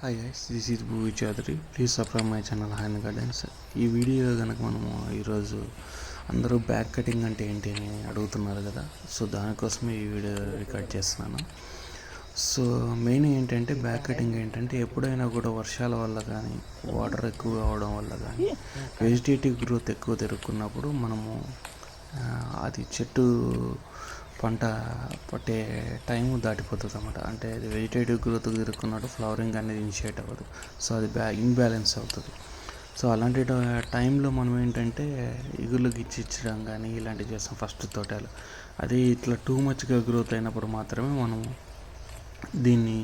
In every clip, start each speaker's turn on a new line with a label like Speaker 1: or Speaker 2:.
Speaker 1: Hi guys this is Bhuvi Chaudhary please subscribe my channel hand gardens ఈ video కనుక మనము ఈరోజు అందరూ బ్యాక్ కటింగ్ అంటే ఏంటి అని అడుగుతున్నారు కదా సో దానికోసమే ఈ వీడియో రికార్డ్ చేస్తున్నాను. సో మెయిన్ ఏంటంటే బ్యాక్ కటింగ్ ఏంటంటే ఎప్పుడైనా కూడా వర్షాల వల్ల కానీ వాటర్ ఎక్కువ అవడం వల్ల కానీ వెజిటేటివ్ గ్రోత్ ఎక్కువ తిరుగుకున్నప్పుడు మనము అది చెట్టు పంట పట్టే టైం దాటిపోతుంది అనమాట అంటే అది వెజిటేటివ్ గ్రోత్ తిరుగుకున్నట్టు ఫ్లవరింగ్ అనేది ఇనిషియేట్ అవ్వదు. సో అది బ్యా ఇన్బ్యాలెన్స్ అవుతుంది. సో అలాంటి టైంలో మనం ఏంటంటే ఇగుళ్ళు గిచ్చిచ్చడం కానీ ఇలాంటివి చేస్తాం ఫస్ట్ తోటలు. అది ఇట్లా టూ మచ్గా గ్రోత్ అయినప్పుడు మాత్రమే మనం దీన్ని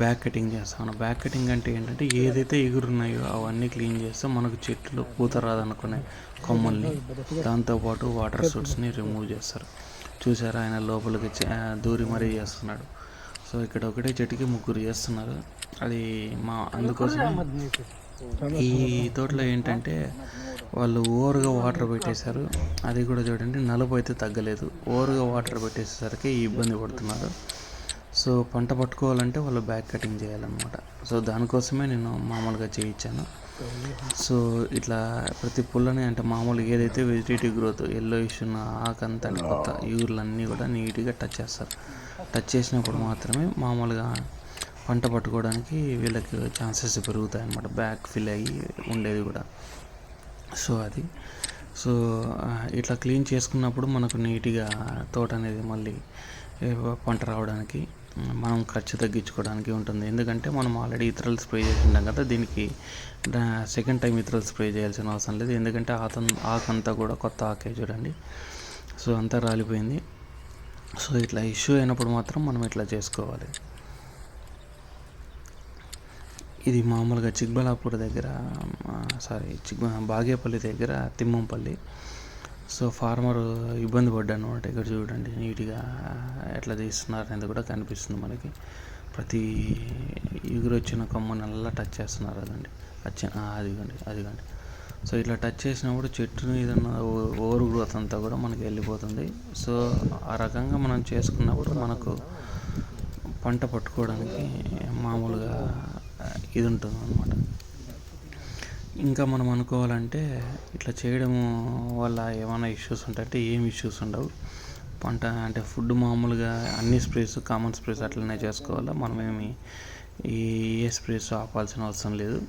Speaker 1: బ్యాక్ కటింగ్ చేస్తాం. బ్యాక్ కటింగ్ అంటే ఏంటంటే ఏదైతే ఎగురున్నాయో అవన్నీ క్లీన్ చేస్తే మనకు చెట్లు పూత రాదనుకునే కొమ్మల్ని దాంతోపాటు వాటర్ సూట్స్ని రిమూవ్ చేస్తారు. చూసారా ఆయన లోపలికి చే- దూరి మరీ చేస్తున్నాడు. సో ఇక్కడ ఒకటే చెట్టుకి ముగ్గురు చేస్తున్నారు. అది మా అందుకోసం ఈ తోటలో ఏంటంటే వాళ్ళు ఓవర్గా వాటర్ పెట్టేశారు. అది కూడా చూడండి నలుపు అయితే తగ్గలేదు. ఓవర్గా వాటర్ పెట్టేసేసరికి ఇబ్బంది పడుతున్నారు. సో పంట పట్టుకోవాలంటే వాళ్ళు బ్యాక్ కటింగ్ చేయాలన్నమాట. సో దానికోసమే నేను మామూలుగా చేయించాను. సో ఇట్లా ప్రతి పుల్లని అంటే మామూలుగా ఏదైతే వెజిటేటివ్ గ్రోత్ ఎల్లో ఇష్యూ ఉన్న ఆకంతా కొత్త యూర్లన్నీ కూడా నీట్గా టచ్ చేస్తారు. టచ్ చేసినప్పుడు మాత్రమే మామూలుగా పంట పట్టుకోవడానికి వీళ్ళకి ఛాన్సెస్ పెరుగుతాయి అన్నమాట బ్యాక్ ఫిల్ అయ్యి ఉండేది కూడా. సో అది. సో ఇట్లా క్లీన్ చేసుకున్నప్పుడు మనకు నీట్గా తోట అనేది మళ్ళీ పంట రావడానికి మనం ఖర్చు తగ్గించుకోవడానికి ఉంటుంది. ఎందుకంటే మనం ఆల్రెడీ ఇతరులు స్ప్రే చేసినాం కదా దీనికి సెకండ్ టైం ఇతరులు స్ప్రే చేయాల్సిన అవసరం లేదు. ఎందుకంటే ఆత ఆకంతా కూడా కొత్త ఆకే చూడండి. సో అంతా రాలిపోయింది. సో ఇట్లా ఇష్యూ అయినప్పుడు మాత్రం మనం ఇట్లా చేసుకోవాలి. ఇది మామూలుగా చిక్బలాపూర్ దగ్గర సారీ చిక్ బాగేపల్లి దగ్గర తిమ్మంపల్లి సో ఫార్మర్ ఇబ్బంది పడ్డాను అనమాట. ఇక్కడ చూడండి నీట్గా ఎట్లా తీస్తున్నారు అనేది కూడా కనిపిస్తుంది మనకి. ప్రతి ఎగురు వచ్చిన కొమ్మనల్లా టచ్ చేస్తున్నారు అదండి. వచ్చిన అదిగండి అదిగోండి అదిగోండి. సో ఇట్లా టచ్ చేసినప్పుడు చెట్టు ఏదన్నా ఓవర్ గ్రోత్ అంతా కూడా మనకి వెళ్ళిపోతుంది. సో ఆ రకంగా మనం చేసుకున్నప్పుడు మనకు పంట పట్టుకోవడానికి మామూలుగా ఇది ఉంటుంది అనమాట ఇంకా మనం అనుకోవాలంటే ఇట్లా చేయడం వల్ల ఏమైనా ఇష్యూస్ ఉంటాయంటే ఏం ఇష్యూస్ ఉండవు. పంట అంటే ఫుడ్ మామూలుగా అన్ని స్ప్రేస్ కామన్ స్ప్రేస్ అట్లనే చేసుకోవాలా. మనమేమి ఈ ఏ స్ప్రేస్ ఆపాల్సిన అవసరం లేదు.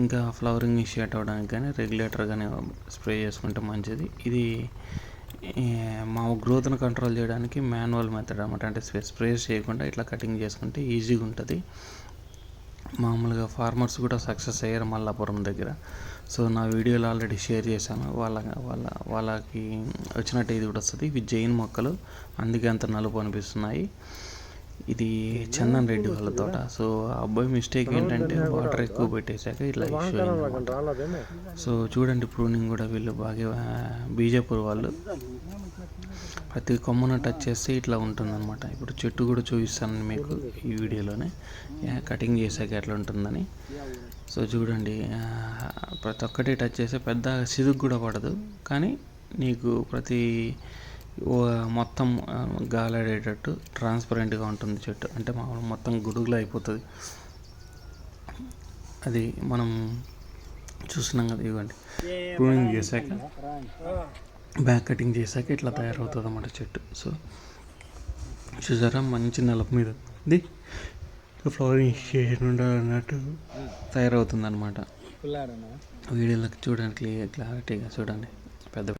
Speaker 1: ఇంకా ఫ్లవరింగ్ ఇనిషియేట్ అవ్వడానికి కానీ రెగ్యులేటర్ కానీ స్ప్రే చేసుకుంటే మంచిది. ఇది మా గ్రోత్ను కంట్రోల్ చేయడానికి మాన్యువల్ మెథడ్ అనమాట అంటే స్ప్రే స్ప్రేస్ చేయకుండా ఇట్లా కటింగ్ చేసుకుంటే ఈజీగా ఉంటుంది. మామూలుగా ఫార్మర్స్ కూడా సక్సెస్ అయ్యారు మల్లాపురం దగ్గర. సో నా వీడియోలో ఆల్రెడీ షేర్ చేశాను. వాళ్ళ వాళ్ళ వాళ్ళకి వచ్చినట్టు ఇది కూడా వస్తుంది. ఇవి జైన్ మొక్కలు. అందుకే అంత నలుపు అనిపిస్తున్నాయి. ఇది చందన్ రెడ్డి వాళ్ళ తోట. సో ఆ అబ్బాయి మిస్టేక్ ఏంటంటే వాటర్ ఎక్కువ పెట్టేశాక ఇట్లా ఇష్యూ సో చూడండి ప్రూనింగ్ కూడా వీళ్ళు బాగా బీజాపూర్ వాళ్ళు ప్రతి కొమ్మను టచ్ చేస్తే ఇట్లా ఉంటుందన్నమాట. ఇప్పుడు చెట్టు కూడా చూపిస్తాను మీకు ఈ వీడియోలోనే. కటింగ్ చేసాక ఎట్లా ఉంటుందని. సో చూడండి ప్రతి ఒక్కటి టచ్ చేస్తే పెద్ద సిదుగు కూడా పడదు. కానీ నీకు ప్రతి మొత్తం గాలాడేటట్టు ట్రాన్స్పరెంట్గా ఉంటుంది చెట్టు. అంటే మామూలు మొత్తం గుడుగులు అయిపోతుంది. అది మనం చూస్తున్నాం కదా ఇవ్వండి. ప్రూనింగ్ చేశాక బ్యాక్ కటింగ్ చేశాక ఇట్లా తయారవుతుంది అన్నమాట చెట్టు. సో చూసారా మంచి నలుపు మీద. ఇది ఫ్లవరింగ్ ఉండాలన్నట్టు తయారవుతుంది అనమాట వీడియోలోకి చూడండి క్లియర్ క్లారిటీగా చూడండి. పెద్ద